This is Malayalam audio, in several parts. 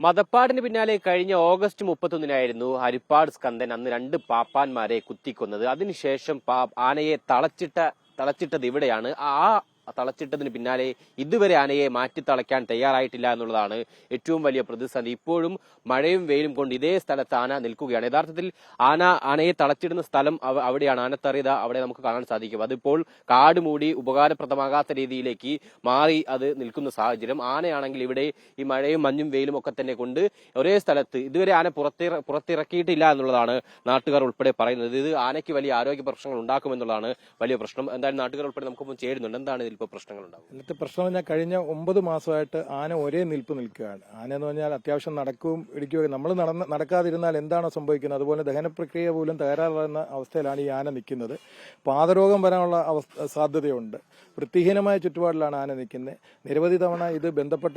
മതപ്പാടിന് പിന്നാലെ കഴിഞ്ഞ ഓഗസ്റ്റ് മുപ്പത്തൊന്നിനായിരുന്നു ഹരിപ്പാട് സ്കന്ദൻ അന്ന് രണ്ട് പാപ്പാന്മാരെ കുത്തിക്കൊന്നത്. അതിനുശേഷം പാ- ആനയെ തളച്ചിട്ട തളച്ചിട്ടത് ഇവിടെയാണ്. ആ തളച്ചിട്ടതിന് പിന്നാലെ ഇതുവരെ ആനയെ മാറ്റി തളയ്ക്കാൻ തയ്യാറായിട്ടില്ല എന്നുള്ളതാണ് ഏറ്റവും വലിയ പ്രതിസന്ധി. ഇപ്പോഴും മഴയും വെയിലും കൊണ്ട് ഇതേ സ്ഥലത്ത് ആന നിൽക്കുകയാണ്. യഥാർത്ഥത്തിൽ ആന ആനയെ തളച്ചിടുന്ന സ്ഥലം അവിടെയാണ് ആനത്തറിയത അവിടെ നമുക്ക് കാണാൻ സാധിക്കും. അതിപ്പോൾ കാട് മൂടി ഉപകാരപ്രദമാകാത്ത രീതിയിലേക്ക് മാറി അത് നിൽക്കുന്ന സാഹചര്യം. ആനയാണെങ്കിൽ ഇവിടെ ഈ മഴയും മഞ്ഞും വെയിലും ഒക്കെ തന്നെ കൊണ്ട് ഒരേ സ്ഥലത്ത് ഇതുവരെ ആന പുറത്തിറ പുറത്തിറക്കിയിട്ടില്ല എന്നുള്ളതാണ് നാട്ടുകാർ ഉൾപ്പെടെ പറയുന്നത്. ഇത് ആനയ്ക്ക് വലിയ ആരോഗ്യ പ്രശ്നങ്ങൾ ഉണ്ടാക്കുമെന്നുള്ളതാണ് വലിയ പ്രശ്നം. എന്തായാലും നാട്ടുകാർ ഉൾപ്പെടെ നമുക്കൊപ്പം ചേരുന്നുണ്ട്. എന്താണ് ഇതിൽ ഇപ്പോൾ പ്രശ്നങ്ങൾ ഉണ്ടാകുന്നത് ഇന്നത്തെ പ്രശ്നം പറഞ്ഞാൽ കഴിഞ്ഞ ഒമ്പത് മാസമായിട്ട് ആന ഒരേ നിൽപ്പ് നിൽക്കുകയാണ്. ആന എന്ന് പറഞ്ഞാൽ അത്യാവശ്യം നടക്കുകയും ഇടിക്കുകയും നമ്മൾ നടന്ന് നടക്കാതിരുന്നാൽ എന്താണോ സംഭവിക്കുന്നത്? അതുപോലെ ദഹന പ്രക്രിയ പോലും തകരാറുന്ന അവസ്ഥയിലാണ് ഈ ആന നിൽക്കുന്നത്. പാതരോഗം വരാനുള്ള സാധ്യതയുണ്ട്. വൃത്തിഹീനമായ ചുറ്റുപാടിലാണ് ആന നിൽക്കുന്നത് നിരവധി തവണ ഇത് ബന്ധപ്പെട്ട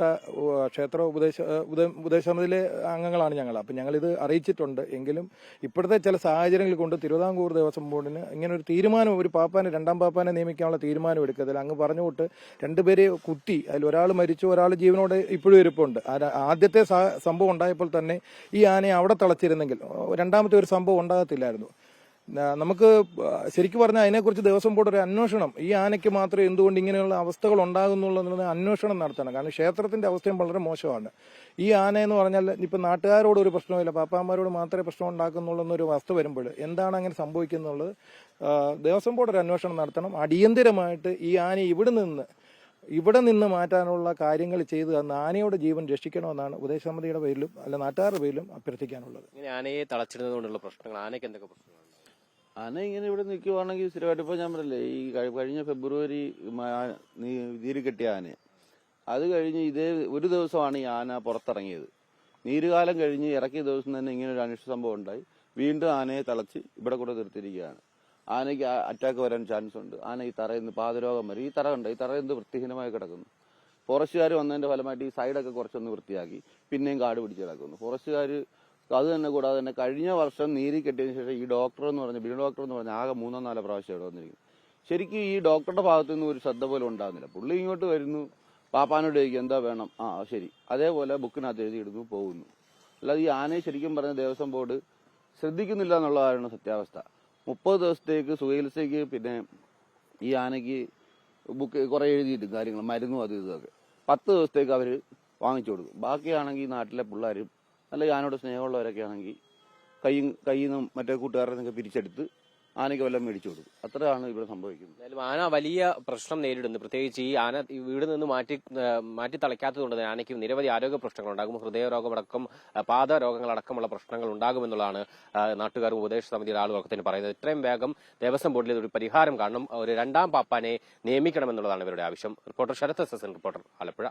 ക്ഷേത്ര ഉപദേശ ഉപദേ- ഉപദേശസമിതിയിലെ അംഗങ്ങളാണ് ഞങ്ങൾ. അപ്പം ഞങ്ങളിത് അറിയിച്ചിട്ടുണ്ട്. എങ്കിലും ഇപ്പോഴത്തെ ചില സാഹചര്യങ്ങൾ കൊണ്ട് തിരുവിതാംകൂർ ദേവസ്വം ബോർഡിന് ഇങ്ങനെ ഒരു തീരുമാനം ഒരു പാപ്പാനെ രണ്ടാം പാപ്പാനെ നിയമിക്കാനുള്ള തീരുമാനം എടുക്കത്തില്ല അങ്ങ് പറഞ്ഞു വിട്ട് രണ്ടുപേരെ കുത്തി അതിൽ ഒരാൾ മരിച്ചു ഒരാൾ ജീവനോടെ ഇപ്പോഴും ഇരിപ്പുണ്ട്. ആദ്യത്തെ സംഭവം ഉണ്ടായപ്പോൾ തന്നെ ഈ ആനയെ അവിടെ തളച്ചിരുന്നെങ്കിൽ രണ്ടാമത്തെ ഒരു സംഭവം ഉണ്ടാകത്തില്ലായിരുന്നു. നമുക്ക് ശരിക്കും പറഞ്ഞാൽ അതിനെക്കുറിച്ച് ദേവസ്വം ബോർഡ് ഒരു അന്വേഷണം. ഈ ആനയ്ക്ക് മാത്രമേ എന്തുകൊണ്ട് ഇങ്ങനെയുള്ള അവസ്ഥകൾ ഉണ്ടാകുന്നുള്ളത് അന്വേഷണം നടത്തണം. കാരണം ക്ഷേത്രത്തിന്റെ അവസ്ഥയും വളരെ മോശമാണ്. ഈ ആന എന്ന് പറഞ്ഞാൽ ഇപ്പൊ നാട്ടുകാരോട് ഒരു പ്രശ്നമില്ല പാപ്പാമാരോട് മാത്രമേ പ്രശ്നം ഉണ്ടാക്കുന്നുള്ളൂ എന്നൊരു വസ്തു വരുമ്പോൾ എന്താണ് അങ്ങനെ സംഭവിക്കുന്നുള്ളത്? ദേവസ്വം ബോർഡ് ഒരു അന്വേഷണം നടത്തണം. അടിയന്തിരമായിട്ട് ഈ ആന ഇവിടെ നിന്ന് ഇവിടെ നിന്ന് മാറ്റാനുള്ള കാര്യങ്ങൾ ചെയ്തു തന്ന ആനയുടെ ജീവൻ രക്ഷിക്കണമെന്നാണ് ഉപദേശസമിതിയുടെ പേരിലും അല്ല നാട്ടുകാരുടെ പേരിലും അഭ്യർത്ഥിക്കാനുള്ളത്. ആനയെ തളച്ചിടുന്നതുകൊണ്ടുള്ള പ്രശ്നങ്ങൾ ആനയ്ക്ക് എന്തൊക്കെ പ്രശ്നങ്ങളുണ്ട് ആന ഇങ്ങനെ ഇവിടെ നിൽക്കുവാണെങ്കിൽ സ്ഥിരമായിട്ട് ഇപ്പോൾ ഞാൻ പറഞ്ഞില്ലേ ഈ കഴിഞ്ഞ ഫെബ്രുവരി നീര് കെട്ടിയ ആനയെ അത് കഴിഞ്ഞ് ഇതേ ഒരു ദിവസമാണ് ഈ ആന പുറത്തിറങ്ങിയത്. നീരുകാലം കഴിഞ്ഞ് ഇറക്കിയ ദിവസം തന്നെ ഇങ്ങനെ ഒരു അനിഷ്ട സംഭവം ഉണ്ടായി. വീണ്ടും ആനയെ തളച്ച് ഇവിടെ കൂടെ നിർത്തിയിരിക്കുകയാണ്. ആനയ്ക്ക് അറ്റാക്ക് വരാൻ ചാൻസ് ഉണ്ട്. ആന ഈ തറയിൽ നിന്ന് പാതരോഗം വരും. ഈ തറ ഉണ്ട് ഈ തറ എന്ത് വൃത്തിഹീനമായി കിടക്കുന്നു. ഫോറസ്റ്റുകാർ വന്നതിന്റെ ഫലമായിട്ട് ഈ സൈഡൊക്കെ കുറച്ചൊന്ന് വൃത്തിയാക്കി. പിന്നെയും കാട് പിടിച്ച് കിടക്കുന്നു. ഫോറസ്റ്റുകാർ അത് തന്നെ കൂടാതെ തന്നെ കഴിഞ്ഞ വർഷം നീരി കെട്ടിയതിനു ശേഷം ഈ ഡോക്ടർ എന്ന് പറഞ്ഞ ബിനു ഡോക്ടർ എന്ന് പറഞ്ഞ ആകെ മൂന്നോ നാലോ പ്രാവശ്യം ഇവിടെ വന്നിരിക്കുന്നു. ശരിക്കും ഈ ഡോക്ടറുടെ ഭാഗത്തു നിന്ന് ഒരു ശ്രദ്ധ പോലും ഉണ്ടാകുന്നില്ല. പുള്ളി ഇങ്ങോട്ട് വരുന്നു പാപ്പാനോട് ചോദിക്കും എന്താ വേണം? ആ ശരി. അതേപോലെ ബുക്കിനകത്ത് എഴുതിയിടുന്നു പോകുന്നു. അല്ലാതെ ഈ ആനയെ ശരിക്കും പറഞ്ഞ ദേവസ്വം ബോർഡ് ശ്രദ്ധിക്കുന്നില്ല എന്നുള്ളതാണ് സത്യാവസ്ഥ. മുപ്പത് ദിവസത്തേക്ക് സുഖചികിത്സയ്ക്ക് പിന്നെ ഈ ആനയ്ക്ക് ബുക്ക് കുറെ എഴുതിയിട്ടും കാര്യങ്ങൾ മരുന്നും അത് ഇതൊക്കെ പത്ത് ദിവസത്തേക്ക് അവർ വാങ്ങിച്ചു കൊടുക്കും. ബാക്കിയാണെങ്കിൽ നാട്ടിലെ പിള്ളേരും അല്ലെങ്കിൽ ആനയോട് സ്നേഹമുള്ളവരൊക്കെ ആണെങ്കിൽ കൈയും കയ്യിൽ നിന്നും മറ്റേ കൂട്ടുകാരുടെ നിന്നൊക്കെ പിരിച്ചെടുത്ത് ആനയ്ക്ക് വല്ലതും മേടിച്ചു കൊടുക്കും. അത്രയാണ് ഇവിടെ സംഭവിക്കുന്നത്. എന്തായാലും ആന വലിയ പ്രശ്നം നേരിടുന്നു. പ്രത്യേകിച്ച് ഈ ആന വീട് നിന്ന് മാറ്റി മാറ്റി തളയ്ക്കാത്തതുകൊണ്ട് തന്നെ ആനയ്ക്ക് നിരവധി ആരോഗ്യ പ്രശ്നങ്ങൾ ഉണ്ടാകും. ഹൃദയരോഗമടക്കം പാത പാദരോഗങ്ങളടക്കമുള്ള പ്രശ്നങ്ങൾ ഉണ്ടാകുമെന്നുള്ളതാണ് നാട്ടുകാരും ഉപദേശ സമിതിയുടെ ആളുകളൊക്കെ തന്നെ പറയുന്നത്. ഇത്രയും വേഗം ദേവസ്വം ബോർഡിൽ ഒരു പരിഹാരം കാണണം. ഒരു രണ്ടാം പാപ്പാനെ നിയമിക്കണമെന്നുള്ളതാണ് ഇവരുടെ ആവശ്യം. Reporter Sharath S S reporter Alappuzha.